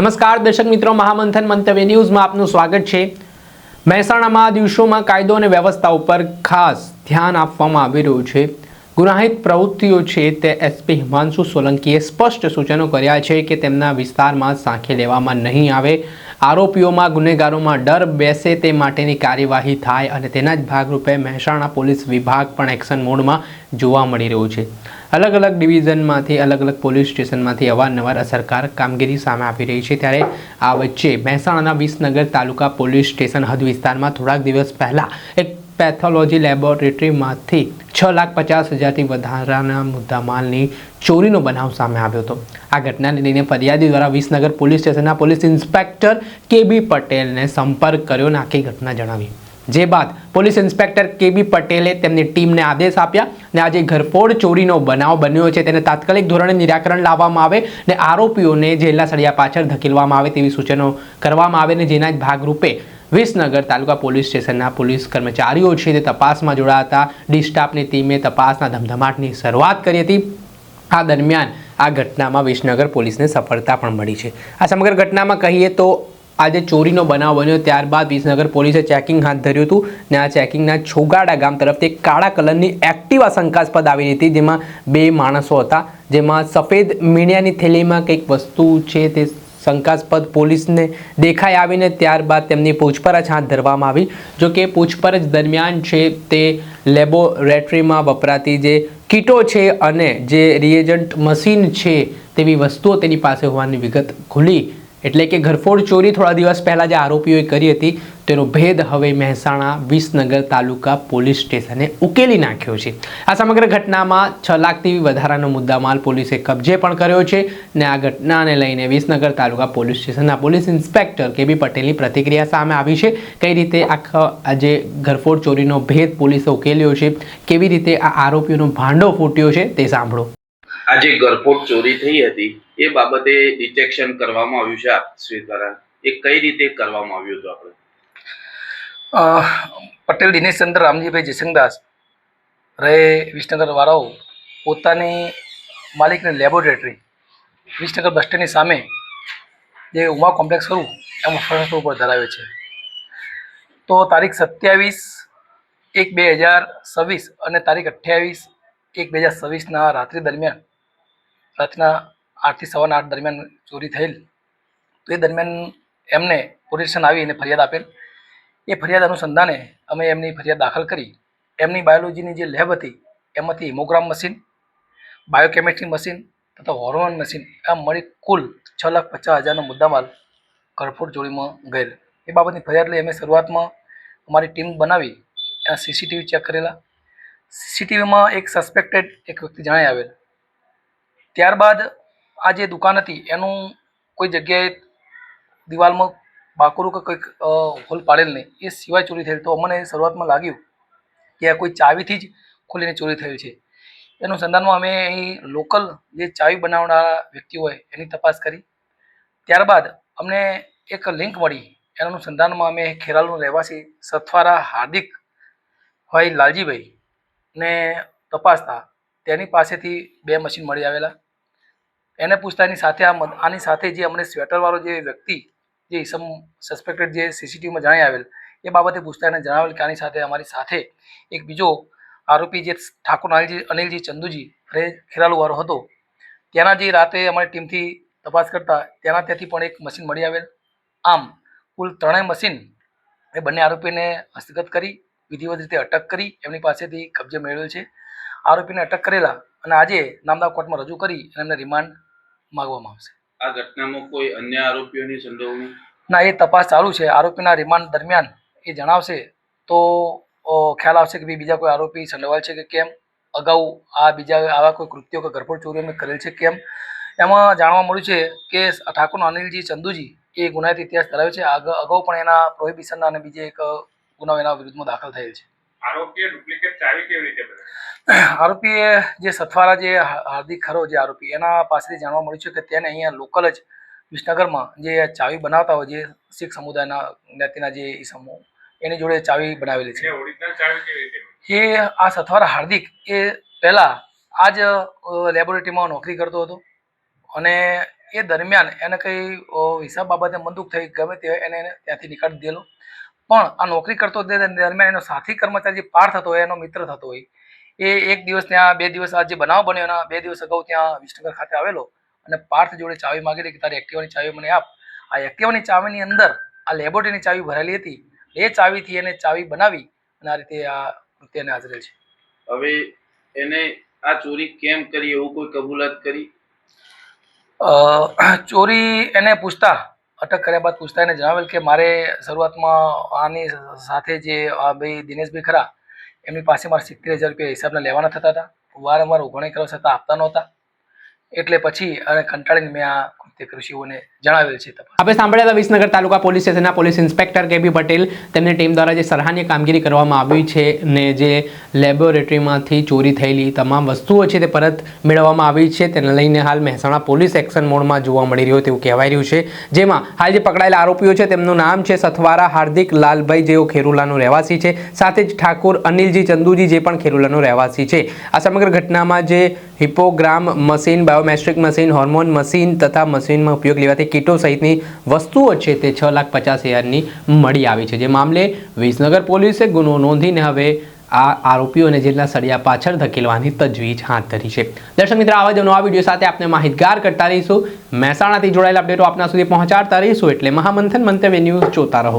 નમસ્કાર દર્શક મિત્રો, મહામંથન મંતવ્ય ન્યૂઝમાં આપનું સ્વાગત છે. મહેસાણામાં દિવસોમાં કાયદો અને વ્યવસ્થા ઉપર ખાસ ધ્યાન આપવામાં આવી રહ્યું છે. ગુનાહિત પ્રવૃત્તિઓ છે તે એસપી હિમાંશુ સોલંકીએ સ્પષ્ટ સૂચનો કર્યા છે કે તેમના વિસ્તારમાં સાંખે લેવામાં નહીં આવે. આરોપીઓમાં ગુનેગારોમાં ડર બેસે તે માટેની કાર્યવાહી થાય અને તેના જ ભાગરૂપે મહેસાણા પોલીસ વિભાગ પણ એક્શન મોડમાં જોવા મળી રહ્યું છે. અલગ અલગ ડિવિઝનમાંથી, અલગ અલગ પોલીસ સ્ટેશનમાંથી અવારનવાર અસરકારક કામગીરી સામે આવી રહી છે. ત્યારે આ વચ્ચે મહેસાણાના વિસનગર તાલુકા પોલીસ સ્ટેશન હદ વિસ્તારમાં થોડાક દિવસ પહેલાં એક પેથોલોજી લેબોરેટરીમાંથી છ લાખ પચાસ હજારથી વધારાના મુદ્દામાલની ચોરીનો બનાવ સામે આવ્યો હતો. આ ઘટનાને લઈને ફરિયાદી દ્વારા વિસનગર પોલીસ સ્ટેશનના પોલીસ ઇન્સ્પેક્ટર કે બી પટેલને સંપર્ક કર્યો અને આખી ઘટના જણાવી. જે બાદ પોલીસ ઇન્સ્પેક્ટર કેબી પટેલે તેમની ટીમને આદેશ આપ્યા અને આજે ઘરફોડ ચોરીનો બનાવ બન્યો છે. તેને તાત્કાલિક ધોરણે નિરાકરણ લાવવામાં આવે અને આરોપીઓને જેલના સળિયા પાછળ ધકેલવામાં આવે તેવી સૂચનો કરવામાં આવે ને જેના જ ભાગરૂપે વિસનગર તાલુકા પોલીસ સ્ટેશનના પોલીસ કર્મચારીઓ છે તે તપાસમાં જોડાયા હતા ડી ટીમે તપાસના ધમધમાટની શરૂઆત કરી હતી. આ દરમિયાન આ ઘટનામાં વિસનગર પોલીસને સફળતા પણ મળી છે. આ સમગ્ર ઘટનામાં કહીએ તો આજે ચોરીનો બનાવ બન્યો. ત્યારબાદ વિસનગર પોલીસે ચેકિંગ હાથ ધર્યું હતું ને આ ચેકિંગના છોગાડા ગામ તરફથી કાળા કલરની એક્ટિવા શંકાસ્પદ આવી હતી, જેમાં બે માણસો હતા. જેમાં સફેદ મીણિયાની થેલીમાં કંઈક વસ્તુ છે તે શંકાસ્પદ પોલીસને દેખાઈ આવીને ત્યારબાદ તેમની પૂછપરછ હાથ ધરવામાં આવી. જો કે પૂછપરછ દરમિયાન છે તે લેબોરેટરીમાં વપરાતી જે કીટો છે અને જે રિએજન્ટ મશીન છે તેવી વસ્તુઓ તેની પાસે હોવાની વિગત ખુલી. એટલે કે ઘરફોડ ચોરી થોડા દિવસ પહેલાં જે આરોપીઓએ કરી હતી, તેનો ભેદ હવે મહેસાણા વિસનગર તાલુકા પોલીસ સ્ટેશને ઉકેલી નાખ્યો છે. આ સમગ્ર ઘટનામાં છ લાખથી વધારાનો મુદ્દામાલ પોલીસે કબજે પણ કર્યો છે ને આ ઘટનાને લઈને વિસનગર તાલુકા પોલીસ સ્ટેશનના પોલીસ ઇન્સ્પેક્ટર કે પટેલની પ્રતિક્રિયા સામે આવી છે. કઈ રીતે આખા આ જે ઘરફોડ ચોરીનો ભેદ પોલીસે ઉકેલ્યો છે, કેવી રીતે આ આરોપીઓનો ભાંડો ફૂટ્યો છે તે સાંભળો. આ જે ગરફોડ ચોરી થઈ હતી, એ બાબતે ડિટેક્શન કરવામાં આવ્યું છે આપશ્રી દ્વારા. એ કઈ રીતે કરવામાં આવ્યું હતું આપણે? પટેલ દિનેશચંદ્ર રામજીભાઈ જયસિંગદાસ રહે વિસનગર વાળાઓ, પોતાની માલિકની લેબોરેટરી વિસનગર બસ સ્ટેન્ડની સામે જે ઉમા કોમ્પ્લેક્સ ખરું, એમાં ફર્સ્ટ ઉપર ધરાવે છે. તો તારીખ સત્યાવીસ એક બે હજાર છવ્વીસ અને તારીખ અઠ્યાવીસ એક બે હજાર છવ્વીસના રાત્રિ દરમિયાન રાતના આઠથી સવારના આઠ દરમિયાન ચોરી થયેલ. તો એ દરમિયાન એમને પોલીસ સ્ટેશન આવીને ફરિયાદ આપેલ. એ ફરિયાદ અનુસંધાને અમે એમની ફરિયાદ દાખલ કરી. એમની બાયોલોજીની જે લેબ હતી, એમાંથી હિમોગ્રામ મશીન, બાયોકેમિસ્ટ્રી મશીન તથા હોર્મોન મશીન, આ મળી કુલ છ લાખ પચાસ હજારનો મુદ્દામાલ કરફોડ ચોરીમાં ગયેલ. એ બાબતની ફરિયાદ લઈ અમે શરૂઆતમાં અમારી ટીમ બનાવી એના સીસીટીવી ચેક કરેલા. સીસીટીવીમાં એક સસ્પેક્ટેડ એક વ્યક્તિ જણાઈ આવેલ. ત્યારબાદ આ જે દુકાન હતી, એનું કોઈ જગ્યાએ દિવાલમાં બાકરું કે કંઈક હોલ પાડેલ નહીં. એ સિવાય ચોરી થયેલ. તો અમને શરૂઆતમાં લાગ્યું કે આ કોઈ ચાવીથી જ ખોલીને ચોરી થયેલ છે. એનું સંધાનમાં અમે અહીં લોકલ જે ચાવી બનાવનારા વ્યક્તિ હોય, એની તપાસ કરી. ત્યારબાદ અમને એક લિંક મળી. એના અનુસંધાનમાં અમે ખેરાલુના રહેવાસી સથવારા હાર્દિક ભાઈ લાલજીભાઈ ને તપાસતા. તેની પાસેથી બે મશીન મળી આવેલા. એને પૂછતા સાથે આ આની સાથે જે અમને સ્વેટરવાળો જે વ્યક્તિ, જે ઇસમ સસ્પેક્ટેડ જે સીસીટીવીમાં જણાઈ આવેલ, એ બાબતે પૂછતા એને જણાવેલ કે આની સાથે અમારી સાથે એક બીજો આરોપી જે ઠાકોર અનિલજી અનિલજી ચંદુજી ખેરાલુવાળો હતો. ત્યાંના જે રાતે અમારી ટીમથી તપાસ કરતા ત્યાંના ત્યાંથી પણ એક મશીન મળી આવેલ. આમ, કુલ ત્રણેય મશીન એ બંને આરોપીને હસ્તગત કરી, વિધિવત રીતે અટક કરી, એમની પાસેથી કબજે મેળવેલ છે. આરોપીને અટક કરેલા અને આજે નામદાર કોર્ટમાં રજૂ કરી અને એમને રિમાન્ડ માગવામાં આવશે. આ ઘટનામાં કોઈ અન્ય આરોપીઓની સંડોવણી? ના એ તપાસ ચાલુ છે. આરોપીના રિમાન્ડ દરમિયાન એ જણાવશે. તો ખ્યાલ આવશે કે બીજા કોઈ આરોપી સંડોવાયેલ છે કે કેમ? અગાઉ આ બીજા આવા કોઈ કૃત્યો કે ઘરફોડ ચોરીઓ અમે કરેલ છે કેમ? એમાં જાણવા મળ્યું છે કે ઠાકોર અનિલજી ચંદુજી એ ગુનાહિત ઇતિહાસ ધરાવે છે. અગાઉ પણ એના પ્રોહિબિશનના અને બીજે એક ગુનાઓ એના વિરુદ્ધમાં દાખલ થયેલ છે. આરોપીએ જે સથવારા જે હાર્દિક ખરો જે આરોપી એના પાસેથી જાણવા મળ્યું છે કે તેને અહીંયા લોકલ જ વિસનગરમાં જે ચાવી બનાવતા હોય જે શીખ સમુદાયના જ્ઞાતિના જે ઈસમો એની જોડે ચાવી બનાવેલી છે? એ આ સથવારા હાર્દિક એ પહેલાં આ જ લેબોરેટરીમાં નોકરી કરતો હતો અને એ દરમિયાન એને કંઈ હિસાબ બાબતે મંદુક થઈ ગમે તે એને એને ત્યાંથી નીકાળી દીધેલો. પણ આ નોકરી કરતો દરમિયાન એનો સાથી કર્મચારી જે પાર થતો હોય એનો મિત્ર થતો હોય. એ એક દિવસ ત્યાં બે દિવસ આ જે બનાવ બન્યો એના બે દિવસ અગાઉ ત્યાં વિસનગર ખાતે આવેલો અને પાર્થ જોડે ચાવી માગેલી કે તારી એક્ટિવાની ચાવી મને આપ. આ એક્ટિવાની ચાવીની અંદર આ લેબોરેટરીની ચાવી ભરેલી હતી. એ ચાવીથી એને ચાવી બનાવી અને આ રીતે આ કૃત્યને હાજરે છે. હવે એને આ ચોરી કેમ કરી? એવું કોઈ કબૂલાત કરી? ચોરી એને પૂછતા અટક કર્યા બાદ પૂછતા એને જણાવેલ કે મારે શરૂઆતમાં આની સાથે જે આ ભાઈ દિનેશભાઈ ખરા, એમની પાસે મારે સિત્તેર હજાર રૂપિયા હિસાબના લેવાના થતા હતા. વારંવાર ઉઘરાણી કરવા છતાં આપતા નહોતા. એટલે પછી અને કંટાળીને મેં આ એવું એને જણાવેલ છે આપણે સાંભળ્યા હતા વિસનગર તાલુકા પોલીસ સ્ટેશનના પોલીસ ઇન્સ્પેક્ટર કે પટેલ. તેમની ટીમ દ્વારા જે સરાહનીય કામગીરી કરવામાં આવી છે ને જે લેબોરેટરીમાંથી ચોરી થયેલી તમામ વસ્તુઓ છે તે પરત મેળવવામાં આવી છે, તેને લઈને હાલ મહેસાણા પોલીસ એક્શન મોડમાં જોવા મળી રહ્યો તેવું કહેવાય રહ્યું છે. જેમાં હાલ જે પકડાયેલા આરોપીઓ છે તેમનું નામ છે સથવારા હાર્દિક લાલભાઈ, જેઓ ખેરુલાનો રહેવાસી છે. સાથે જ ઠાકુર અનિલજી ચંદુજી, જે પણ ખેરુલાનો રહેવાસી છે. આ સમગ્ર ઘટનામાં જે haemogram machine, biometric machine, hormone machine તથા મશીનમાં ઉપયોગ લેવાતી કીટો સહિતની વસ્તુઓ છે તે છ લાખ પચાસ હજારની મળી આવી છે. જે મામલે વિસનગર પોલીસે ગુનો નોંધીને હવે આ આરોપીઓને જેલના સળિયા પાછળ ધકેલવાની તજવીજ હાથ ધરી છે. દર્શક મિત્રો, આવા જ નવા વીડિયો સાથે આપણે માહિતગાર કરતા રહીશું. મહેસાણાથી જોડાયેલા અપડેટો આપના સુધી પહોંચાડતા રહીશું એટલે મહામંથન મંતવ્ય ન્યૂઝ જોતા રહો.